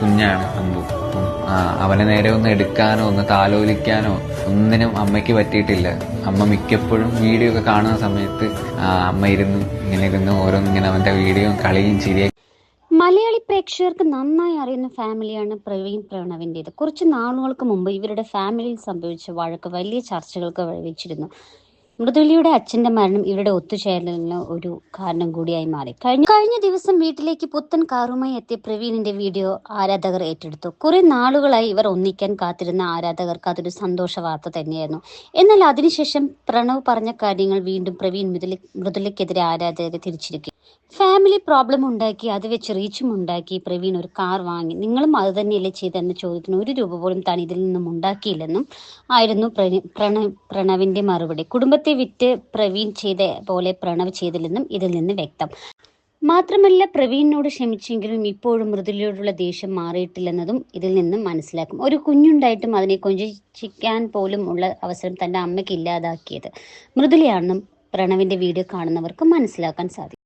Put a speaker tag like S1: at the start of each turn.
S1: കുഞ്ഞാണ് അമ്പു. അപ്പം അവനെ നേരെ ഒന്ന് എടുക്കാനോ ഒന്ന് താലോലിക്കാനോ ഒന്നിനും അമ്മയ്ക്ക് പറ്റിയിട്ടില്ല. അമ്മ മിക്കപ്പോഴും വീഡിയോ ഒക്കെ കാണുന്ന സമയത്ത് അമ്മ ഇരുന്ന് ഇങ്ങനെ ഇരുന്ന് ഓരോന്നിങ്ങനെ അവന്റെ വീഡിയോ കളിയും ചിരിയും
S2: മലയാളി പ്രേക്ഷകർക്ക് നന്നായി അറിയുന്ന ഫാമിലിയാണ് പ്രവീൺ പ്രണവിന്റേത്. കുറച്ച് നാളുകൾക്ക് മുമ്പ് ഇവരുടെ ഫാമിലിയിൽ സംഭവിച്ച വഴക്ക് വലിയ ചർച്ചകൾക്ക് വഴിവെച്ചിരുന്നു. മൃദുലിയുടെ അച്ഛന്റെ മരണം ഇവരുടെ ഒത്തുചേരലിന് ഒരു കാരണം കൂടിയായി മാറി. കഴിഞ്ഞ കഴിഞ്ഞ ദിവസം വീട്ടിലേക്ക് പുത്തൻ കാറുമായി എത്തിയ പ്രവീണിന്റെ വീഡിയോ ആരാധകർ ഏറ്റെടുത്തു. കുറെ നാളുകളായി ഇവർ ഒന്നിക്കാൻ കാത്തിരുന്ന ആരാധകർക്ക് അതൊരു സന്തോഷ വാർത്ത തന്നെയായിരുന്നു. എന്നാൽ അതിനുശേഷം പ്രണവ് പറഞ്ഞ കാര്യങ്ങൾ വീണ്ടും പ്രവീൺ മൃദുലി മൃദുലയ്ക്കെതിരെ ആരാധകരെ തിരിച്ചിരിക്കും. ഫാമിലി പ്രോബ്ലം ഉണ്ടാക്കി അത് വെച്ച് റീച്ചും ഉണ്ടാക്കി പ്രവീൺ ഒരു കാർ വാങ്ങി. നിങ്ങളും അത് തന്നെയല്ലേ ചെയ്തെന്ന ചോദ്യത്തിന് ഒരു രൂപ പോലും താൻ ഇതിൽ നിന്നും ഉണ്ടാക്കിയില്ലെന്നും ആയിരുന്നു പ്രണ- പ്രണവ് പ്രണവിന്റെ മറുപടി. കുടുംബത്തെ വിറ്റ് പ്രവീൺ ചെയ്ത പോലെ പ്രണവ് ചെയ്തില്ലെന്നും ഇതിൽ നിന്ന് വ്യക്തം. മാത്രമല്ല പ്രവീണിനോട് ക്ഷമിച്ചെങ്കിലും ഇപ്പോഴും മൃദുലയോടുള്ള ദേഷ്യം മാറിയിട്ടില്ലെന്നതും ഇതിൽ നിന്നും മനസ്സിലാക്കും. ഒരു കുഞ്ഞുണ്ടായിട്ടും അതിനെ കൊഞ്ചിക്കാൻ പോലും ഉള്ള അവസരം തന്റെ അമ്മയ്ക്ക് ഇല്ലാതാക്കിയത് മൃദുലയാണെന്നും പ്രണവിന്റെ വീഡിയോ കാണുന്നവർക്ക് മനസ്സിലാക്കാൻ സാധിക്കും.